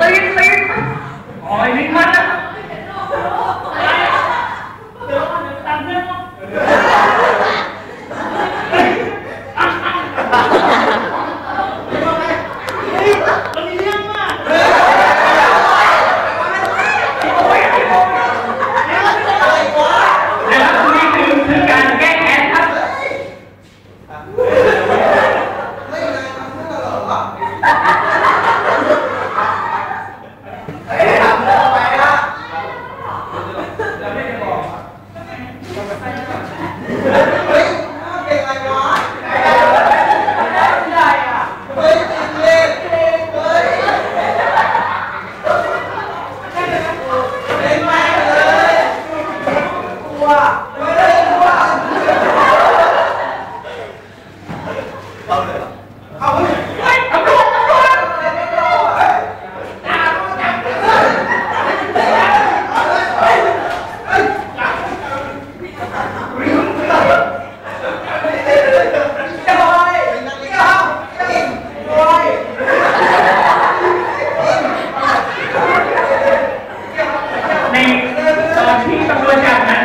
ตีนตีนอ๋อไอ้นี่มันนะนะครับนี่คือคือการแก้แค้นครับ ในตอนที่ตำรวจจับนั้น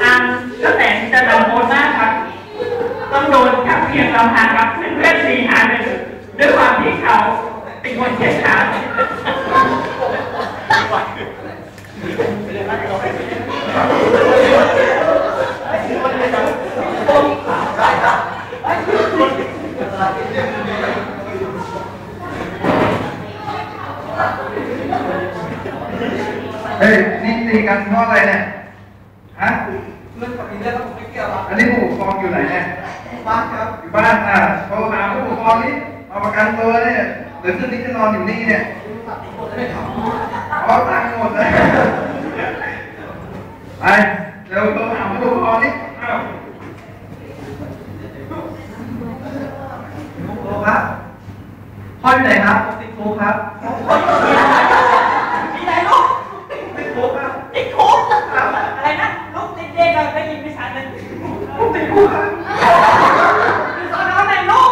ทางกระแสจะลำโพงมากครับ ต้องโด นจับเพียงลำพังครับเพื่อนๆสี่หาหนึ่งด้วยความที่เขาเป็นคนเฉียดฉานเฮ้ยนี่ตีกันเพราะอะไรเนี่ย ฮะ เรื่องกับมีเรื่องผมไม่เกี่ยวหรอกอันนี้ผู้ปกครองอยู่ไหนเนี่ย บ้านครับอยู่บ้านอะโทรหาผู้ปกครองนี่มาประกันตัวเนี่ยหรือคืนนี้จะนอนอยู่นี่เนี่ยขอตังค์หมดเลยไปเร็วโทรหาผู้ปกครองนี่เอ้าโอ้ครับพ่ออยู่ไหนครับติดคุกครับที่ไหนลูกติดคุกครับติดคุกอะไรนะลูกติดเด็กได้ยินไม่ชัดเลยลูกติดคุกครับสอนอไหนลูก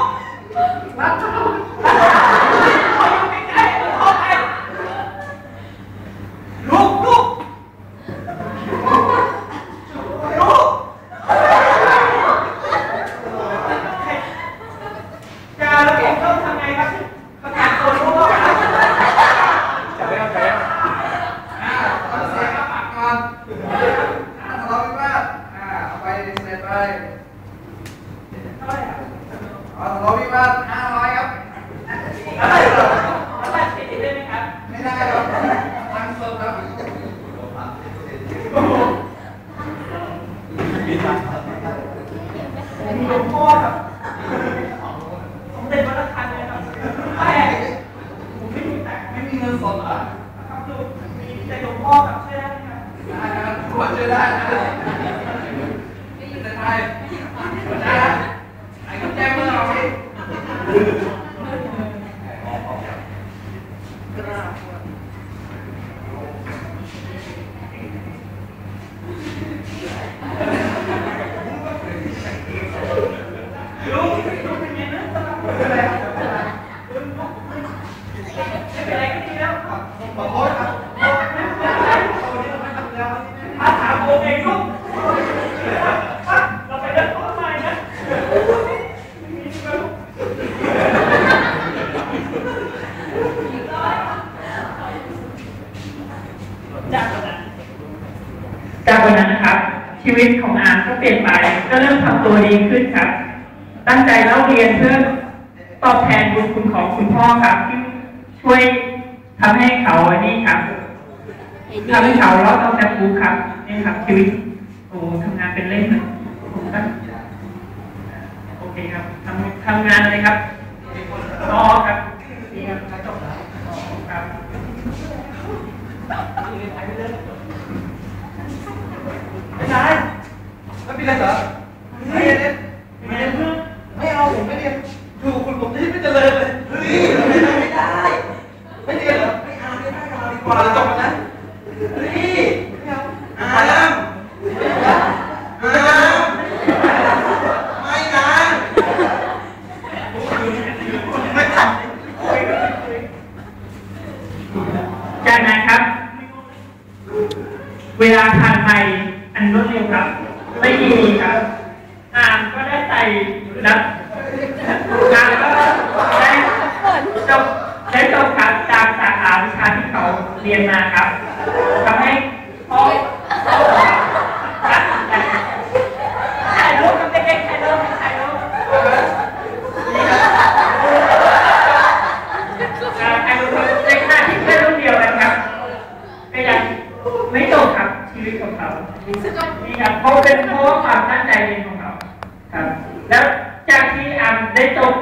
รับชมเขาอยู่ใกล้ๆเขาไปลูกลูกลูก จาแล้วผมต้องทำไงครับประกาศตัวรู้ว่าจับได้ครับจับได้ครับ อ่าเอาเสียค่าปรับก่อนอ่าทะเลาะวิวาทอ่าเอา ไปเสร็จไปเท่าไหร่ครับเอาทะเลาะวิวาทห้าร้อยครับเท่าไหร่ครับเท่าไหร่ติดได้หมครับไม่ได้ครับตังค์สดครับมีหลวงพ่อครับสมเด็จพระราชทานเลยครับแต่ผมไม่มีแต่ไม่มีเงินสดเหรอครับลูมีแต่หลวงพ่อครับช่วยได้ไหมครับได้ครับตรวจช่วยได้นะ เป็นไทยตรวจได้นะไอ้กุญแจมือเอาสิ ลูกลูกเป็นไงนะไม่เป็นไรครับไม่เป็นไรก็ดีแล้วครับ ขอโทษครับ อาถามผมเองลูกเราไปเดินเข้ามานะจากนั้น จากวันนั้นนะครับ ชีวิตของอาร์มก็เปลี่ยนไป ก็เริ่มทำตัวดีขึ้นครับ ตั้งใจเล่าเรียนเพื่อตอบแทนบุญคุณของคุณพ่อครับที่ช่วยทำให้เขาอันนี้ครับทำให้เขารอดออกจากคุกครับนี่ครับชีวิตโอ้ทำงานเป็นเล่นเลยผมก็โอเคครับทำทำงานเลยครับรอครับจบแล้วครับ ไม่ได้ ไม่เป็นไรเหรอไม่เรียนไม่เรียนไม่เอาผมไม่เรียนถูคุณผมจะไม่เจริญเลยเฮ้ยไม่ได้ไม่ได้ ไม่เรียนเหรอไม่เอาไม่ได้กับเราดีกว่าจบนะเฮ้ยไม่เอาอามอามไม่นะไม่ทำจากนั้นครับ เวลาผ่านไปอันรวดเร็วครับ ม่ดีครับอานก็ได้ใส่รับอานก็ได้จบได้จบครับจากสาขาวิชาที่เขาเรียนมาครับทำให้พ่อครับตัดสินใจ ถ่ายรูปกับเด็กๆถ่ายรูปถ่ายรูป นี่ครับการให้รู้ว่าในขณะที่เพื่อนรุ่นเดียวกันครับก็ยังไม่จบครับชีวิตของเขา นี่ครับเขาเป็นเพราะว่าความตั้งใจเรียนของเขาครับ แล้วจากที่อามได้จบ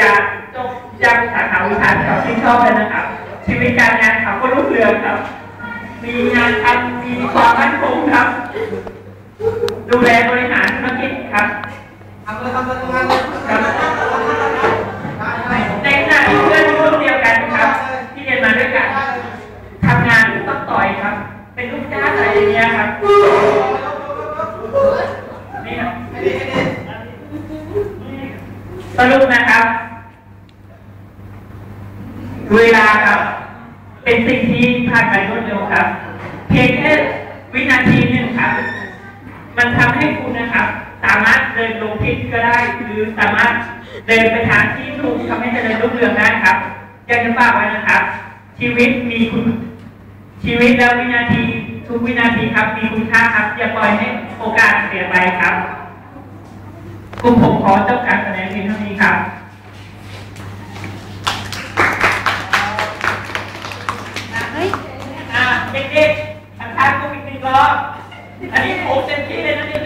จากจบจากสาขาวิชาที่เขาที่นชอบเลยนะ ครับ ชีวิตการงานเขาก็รุ่งเรืองครับ มีงานทำมีความมั่นคงครับ ดูแลบริหารธุรกิจครับทำเลยทำเลยทำงานเลยครับได้ในขณะที่เพื่อนรุ่นเดียวกันครับ ที่เรียนมาด้วยกันทำงานต้องต่อยครับ เป็นลูกจ้างอะไรอย่างเงี้ยครับนี่ครับสรุปนะครับ เวลาครับ เป็นสิ่งที่ผ่านไปรวดเร็วครับ เพียงแค่วินาทีหนึ่งครับ มันทำให้คุณนะครับ สามารถเดินลงทิศก็ได้ หรือสามารถเดินไปทางที่ถูกทำให้เจริญรุ่งเรืองได้ครับอยากจะฝากไว้นะครับ ชีวิตมีคุณ ชีวิตและวินาทีทุกวินาทีครับ มีคุณค่าครับ อย่าปล่อยให้โอกาสเสียไปครับกลุ่มผมขอจบการแสดงเพียงเท่านี้ครับ อ่าเด็กๆทำท่ากูอีกหนึ่งรอบอันนี้ผมเต็มที่เลยนะเนี่ย